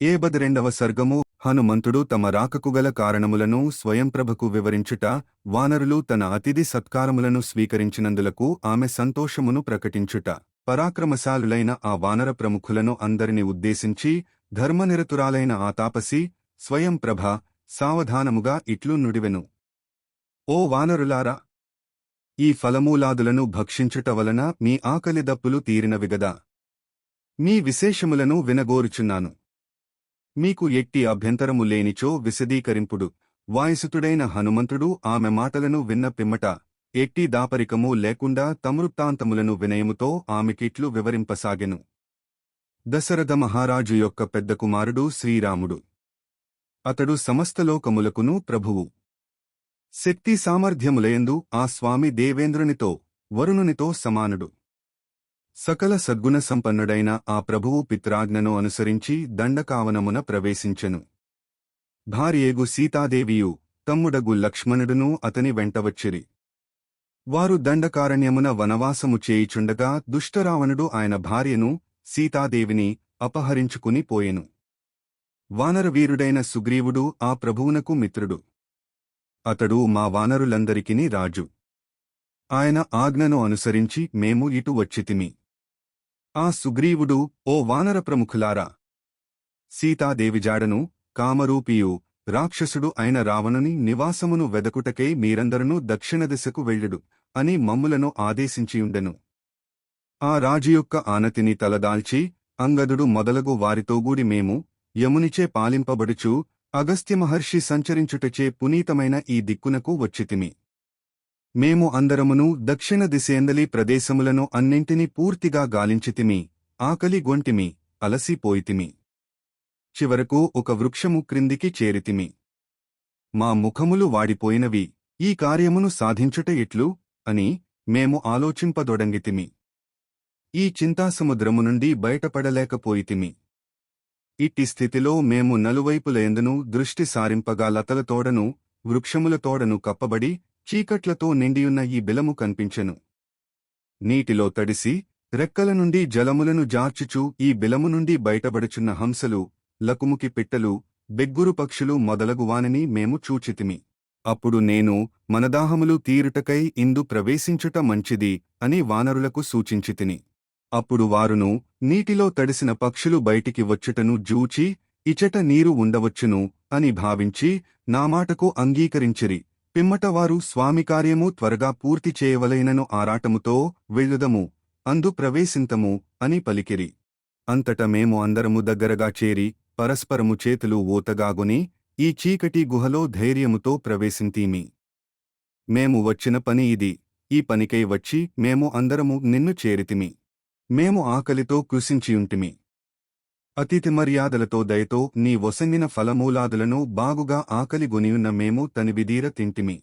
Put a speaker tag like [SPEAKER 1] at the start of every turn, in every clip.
[SPEAKER 1] ఏబదిరెండవ సర్గము హనుమంతుడు తమ రాకకు గల కారణములను స్వయంప్రభకు వివరించుట వానరులు తన అతిథి సత్కారములను స్వీకరించినందులకు ఆమె సంతోషమును ప్రకటించుట. పరాక్రమశాలులైన ఆ వానర ప్రముఖులను అందరిని ఉద్దేశించి ధర్మనిరతురాలైన ఆ తాపసి స్వయంప్రభ సావధానముగా ఇట్లు నుడివెను. ఓ వానరులారా! ఈ ఫలమూలాదులను భక్షించుట వలన మీ ఆకలి దప్పులు తీరినవిగదా మీ విశేషములను వినగోరుచున్నాను. మీకు ఎట్టి అభ్యంతరము లేనిచో విశదీకరింపుడు. వాయుసుతుడైన హనుమంతుడు ఆమె మాటలను విన్న పిమ్మట ఎట్టి దాపరికము లేకుండా తమృత్తాంతములను వినయముతో ఆమెకిట్లు వివరింపసాగెను. దశరథ మహారాజు యొక్క పెద్ద కుమారుడు శ్రీరాముడు. అతడు సమస్తలోకములకును ప్రభువు. శక్తి సామర్థ్యములయందు ఆ స్వామి దేవేంద్రునితో వరుణునితో సమానుడు. సకల సద్గుణ సంపన్నుడైన ఆ ప్రభువు పిత్రాజ్ఞను అనుసరించి దండకావనమున ప్రవేశించెను. భార్యేగు సీతాదేవియు తమ్ముడగు లక్ష్మణుడును అతని వెంటవచ్చిరి వారు దండకారణ్యమున వనవాసము చేయిచుండగా దుష్టరావణుడు ఆయన భార్యను సీతాదేవిని అపహరించుకుని పోయెను. వానరవీరుడైన సుగ్రీవుడు ఆ ప్రభువునకు మిత్రుడు. అతడు మా వానరులందరికిని రాజు. ఆయన ఆజ్ఞను అనుసరించి మేము ఇటు వచ్చితిమి. ఆ సుగ్రీవుడు ఓ వానర ప్రముఖులారా! సీతాదేవిజాడను కామరూపియు రాక్షసుడు అయిన రావణుని నివాసమును వెదకుటకై మీరందరూ దక్షిణ దిశకు వెళ్ళుడు అని మమ్ములను ఆదేశించియుండెను. ఆ రాజు యొక్క ఆనతిని తలదాల్చి అంగదుడు మొదలగు వారితోగూడి మేము యమునిచే పాలింపబడుచు అగస్త్యమహర్షి సంచరించుటచే పునీతమైన ఈ దిక్కునకు వచ్చితిమి. మేము అందరమును దక్షిణ దిశేందలి ప్రదేశములను అన్నింటినీ పూర్తిగా గాలించితిమి ఆకలి గొంటిమి అలసిపోయితిమి చివరకు ఒక వృక్షము క్రిందికి చేరితిమి. మా ముఖములు వాడిపోయినవి ఈ కార్యమును సాధించుట ఎట్లు? అని మేము ఆలోచింపదొడంగితిమి. ఈ చింతాసముద్రము నుండి బయటపడలేకపోయితిమి. ఇట్టి స్థితిలో మేము నలువైపులయందును దృష్టి సారింపగా లతలతోడను వృక్షములతోడను కప్పబడి చీకట్లతో నిండియున్న ఈ బిలము కనిపించెను. నీటిలో తడిసి రెక్కల నుండి జలములను జార్చుచూ ఈ బిలము నుండి బయటబడుచున్న హంసలు లకుముకి పిట్టలు బెగ్గురు పక్షులు మొదలగువానని మేము చూచితిమి. అప్పుడు నేను మనదాహములు తీరుటకై ఇందు ప్రవేశించుట మంచిది అని వానరులకు సూచించితిని. అప్పుడు వారును నీటిలో తడిసిన పక్షులు బయటికి వచ్చుటను జూచి ఇచట నీరు ఉండవచ్చును అని భావించి నా మాటకు అంగీకరించిరి. పిమ్మటవారు స్వామి కార్యము త్వరగా పూర్తి చేయవలైనను ఆరాటముతో వెళ్ళుదము అందు ప్రవేశింతము అని పలికిరి. అంతట మేము అందరము దగ్గరగా చేరి పరస్పరము చేతులు ఓతగాగుని ఈ చీకటి గుహలో ధైర్యముతో ప్రవేశింతీమి. మేము వచ్చిన పని ఇది ఈ పనికై వచ్చి మేము అందరము నిన్ను చేరితిమి. మేము ఆకలితో కృషించియుంటిమి అతిథి మర్యాదలతో దయతో నీ వసంగిన ఫలమూలాదులను బాగుగా ఆకలి గొనియున్న మేము తనివిదీర తింటిమి.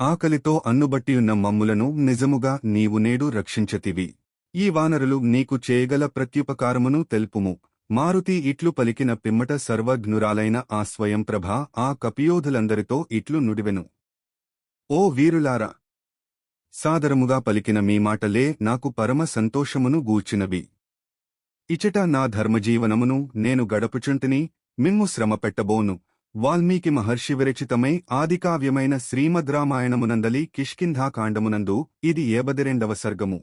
[SPEAKER 1] ఆకలితో అన్నుబట్టియున్న మమ్ములను నిజముగా నీవు నేడు రక్షించతివి. ఈ వానరులు నీకు చేయగల ప్రత్యుపకారమును తెలుపుము. మారుతి ఇట్లు పలికిన పిమ్మట సర్వజ్ఞురాలైన ఆ స్వయంప్రభ ఆ కపియోధులందరితో ఇట్లు నుడివెను. ఓ వీరులారా! సాదరముగా పలికిన మీ మాటలే నాకు పరమ సంతోషమును గూర్చినవి. ఇచట నా ధర్మజీవనమును నేను గడపుచుంటిని మిమ్ము శ్రమ పెట్టబోను. వాల్మీకి మహర్షి విరచితమై ఆదికావ్యమైన శ్రీమద్ రామాయణమునందలి కిష్కింధాకాండమునందు ఇది ఏబదిరెండవ సర్గము.